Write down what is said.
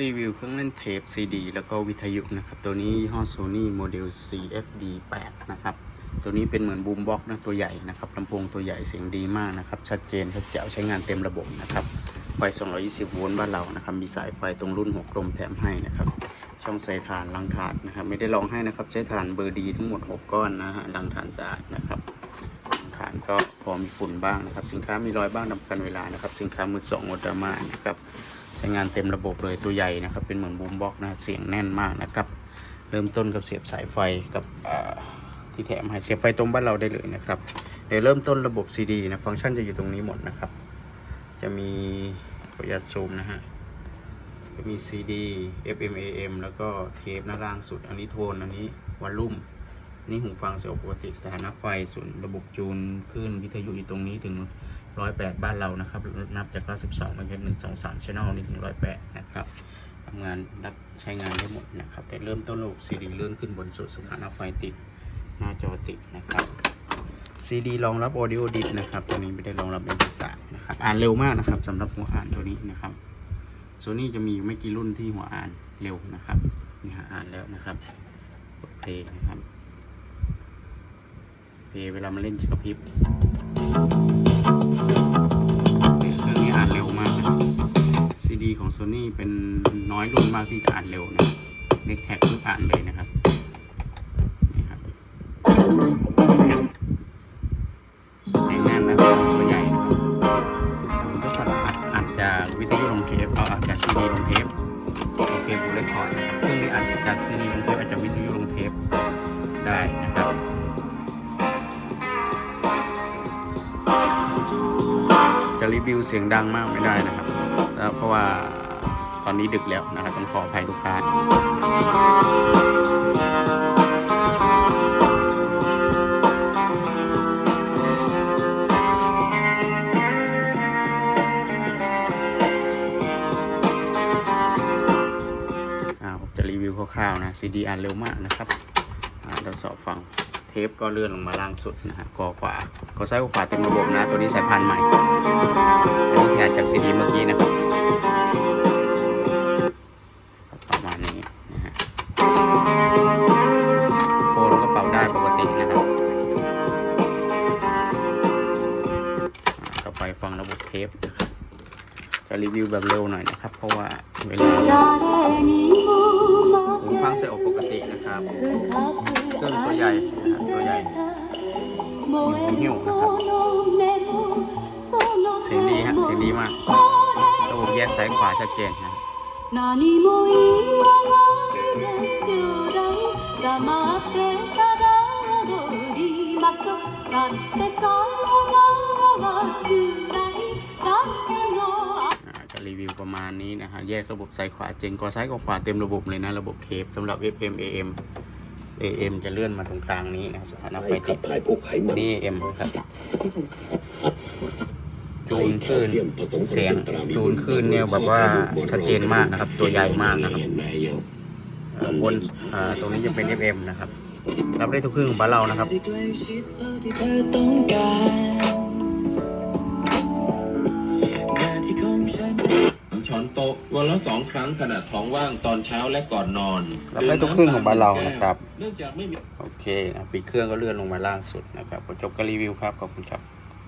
รีวิวเครื่องเล่นเทป CD แล้วก็วิทยุนะครับ ตัวนี้ยี่ห้อ Sony โมเดล CFD 8นะครับ ตัวนี้เป็นเหมือนบูมบ็อกนะตัวใหญ่นะครับลำโพงตัวใหญ่เสียงดีมากนะครับ ชัดเจนชัดแจ๋วใช้งานเต็มระบบนะครับ ไฟ 220 โวลต์บ้านเรานะครับ มีสายไฟตรงรุ่น6กลมแถมให้นะครับ ช่องใส่ถ่านลังถ่านนะครับ ไม่ได้ลองให้นะครับ ใช้ถ่านเบอร์ดีทั้งหมด 6 ก้อนนะฮะลังถ่านสะอาดนะครับฐานก็พอมีฝุ่นบ้างนะครับ สินค้ามีรอยบ้างตามกันเวลานะครับ สินค้ามือสองอดามานะครับ ช้งานเต็มระบบเลยตัวใหญ่นะครับ เป็นเหมือนบูมบ็อกนะเสียงแน่นมากนะครับ เริ่มต้นกับเสียบสายไฟกับที่แถมให้เสียบไฟตรงบ้านเราได้เลยนะครับเดี๋ยวเริ่มต้นระบบ CD นะฟังก์ชันจะอยู่ตรงนี้หมดนะครับ จะมีขออนุญาตซูมนะฮะจะมี CD FM AM แล้วก็เทปหน้าล่างสุดอันนี้โทนอันนี้วอลลุ่ม นี่หูฟังเสียงปกติสถานะไฟส่วนระบบจูนขึ้นวิทยุอยู่ตรงนี้ถึง 108 บ้านเรานะครับ นับจาก 92มาแค่1 2 3 channel นี่ถึง 108 นะครับทำงานรับใช้งานได้หมดนะครับแต่เริ่มต้นระบบ CD เลื่อนขึ้นบนสุดสถานะไฟติด หน้าจอติดนะครับ CD รองรับ Audio Dit นะครับตัวนี้ไม่ได้รองรับ MP3 นะครับอ่านเร็วมากนะครับสำหรับหัวอ่านตัวนี้นะครับโซนี่จะมีอยู่ไม่กี่รุ่นที่หัวอ่านเร็วนะครับนี่ฮะอ่านแล้วนะครับกดเพลย์นะครับ เพเวลามาเล่นจะกระพริบเครื่องนี้อ่านเร็วมากนะครับ CD ของ Sony เป็นน้อยรุ่นมากที่จะอ่านเร็วนะเน็กแท็กทุกอ่านเลยนะครับนี่ครับใช้งานนะครับตัวใหญ่นะครับผมก็สลับอ่านจากวิทยุลงเทปเอาอ่านจาก CD ลงเทปโอเคผมเล่นคอร์ดนะครับเครื่องนี้อ่านจาก CD ลงเทปอาจจะวิทยุลงเทปได้นะครับ จะรีวิวเสียงดังมากไม่ได้นะครับ เพราะว่าตอนนี้ดึกแล้วนะครับต้องขออภัยลูกค้าอ่าจะรีวิวคร่าวๆนะ CD อ่านเร็วมากนะครับอ่าเราสอบฟัง เทปก็เลื่อนลงมาล่างสุดนะฮะกอขวากอซ้ายกอขวาเต็มระบบนะ ตัวนี้สายพันธุ์ใหม่อันนี้แค่จากซีดีเมื่อกี้นะครับประมาณนี้นะฮะโทนก็เป่าได้ปกตินะครับอ่าต่อไปฟังระบบเทปนะครับจะรีวิวแบบเร็วหน่อยนะครับ เพราะว่าเวลาผมฟังเสียงออกปกตินะครับ ตัวใหญ่ตัวใหญ่หิ้วนะครับเสียงดีฮะเสียงดีมากระบบแยกซ้ายขวาชัดเจนนะจะรีวิวประมาณนี้นะฮะแยกระบบซ้ายขวาเจนกอซ้ายกอขวาเต็มระบบเลยนะ ระบบเทปสำหรับ FM AM AM จะเลื่อนมาตรงกลางนี้นะสถานะไฟติดถ่ายพวกไขมันนี่ AM ครับ จูนคลื่นเสียงจูนคลื่นเนี่ยแบบว่าชัดเจนมากนะครับ ตัวใหญ่มากนะครับเห็นไหมโยมเอ่อบนอ่าตรงนี้จะเป็น FM นะครับรับได้ทุกเครื่องของบ้านเรานะครับ วันละสองครั้งขณะท้องว่างตอนเช้าและก่อนนอนรับได้ทุกเครื่องของบ้านเรานะครับ เนื่องจากไม่มี โอเคนะปิดเครื่องก็เลื่อนลงมาล่างสุดนะครับพอจบการรีวิวครับ ขอบคุณครับ